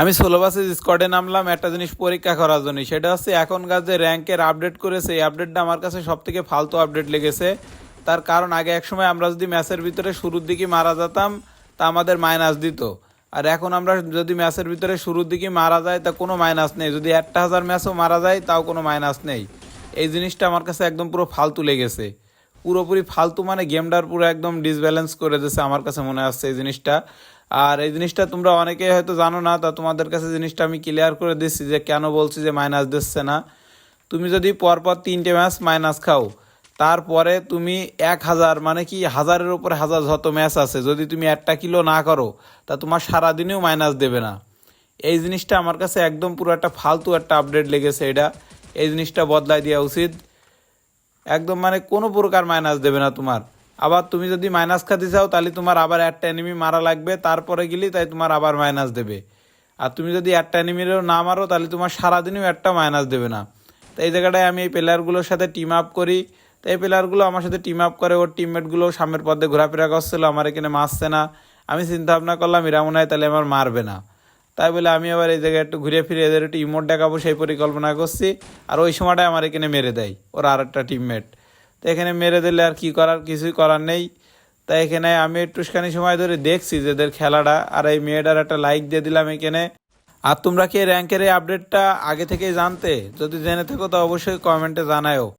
আমি ষোলো বাসে স্কোয়াডে নামলাম, একটা জিনিস পরীক্ষা করার জন্য সেটা হচ্ছে এখনকার যে র্যাঙ্কের আপডেট করেছে, এই আপডেটটা আমার কাছে সব থেকে ফালতু আপডেট লেগেছে। তার কারণ আগে একসময় আমরা যদি ম্যাচের ভিতরে শুরুর দিকে মারা যেতাম, তা আমাদের মাইনাস দিত। আর এখন আমরা যদি ম্যাচের ভিতরে শুরুর দিকে মারা যায় তা কোনো মাইনাস নেই। যদি একটা হাজার ম্যাচও মারা যায়, তাও কোনো মাইনাস নেই। এই জিনিসটা আমার কাছে একদম পুরো ফালতু লেগেছে। পুরোপুরি ফালতু মানে গেমটার পুরো একদম ডিসব্যালেন্স করে দিয়েছে, আমার কাছে মনে আসছে এই জিনিসটা। আর এই জিনিসটা তোমরা অনেকে হয়তো জানো না, তা তোমাদের কাছে জিনিসটা আমি ক্লিয়ার করে দিচ্ছি যে কেন বলছি যে মাইনাস দিচ্ছে না। তুমি যদি পরপর তিনটে ম্যাচ মাইনাস খাও, তারপরে তুমি এক হাজার মানে কি হাজারের উপরে হাজার যত ম্যাচ আছে, যদি তুমি একটা কিলো না করো, তা তোমার সারাদিনেও মাইনাস দেবে না। এই জিনিসটা আমার কাছে একদম পুরো একটা ফালতু একটা আপডেট লেগেছে এটা। এই জিনিসটা বদলাই দেওয়া উচিত। একদম মানে কোনো প্রকার মাইনাস দেবে না তোমার। আবার তুমি যদি মাইনাস খাতে চাও, তাহলে তোমার আবার একটা এনিমি মারা লাগবে, তারপরে গেলে তাই তোমার আবার মাইনাস দেবে। আর তুমি যদি একটা এনিমিরও না মারো, তাহলে তোমার সারাদিনও একটা মাইনাস দেবে না। তো এই জায়গাটায় আমি এই প্লেয়ারগুলোর সাথে টিম আপ করি। তো এই প্লেয়ারগুলো আমার সাথে টিম আপ করে, ওর টিমমেটগুলো সামনের পথে ঘোরাফেরা করছিল, আমার এখানে মারছে না। আমি চিন্তা ভাবনা করলাম, এরা মনে হয় তাহলে আমার মারবে না। তাই বলে আমি আবার এই জায়গায় একটু ঘুরে ফিরে এদের একটু ইমোট দেখাবো, সেই পরিকল্পনা করছি। আর ওই সময়টায় আমার এখানে মেরে দেয়, ওর আর একটা টিমমেট তো এখানে মেরে দিলে আর কি করার? কিছুই করার নেই। তাই এখানে আমি একটুখানি সময় ধরে দেখছি যে এদের খেলাটা। আর এই মেয়েটার একটা লাইক দিয়ে দিলাম এখানে। আর তোমরা কি র্যাঙ্কের এই আপডেটটা আগে থেকেই জানতে? যদি জেনে থাকো তো অবশ্যই কমেন্টে জানায়ও।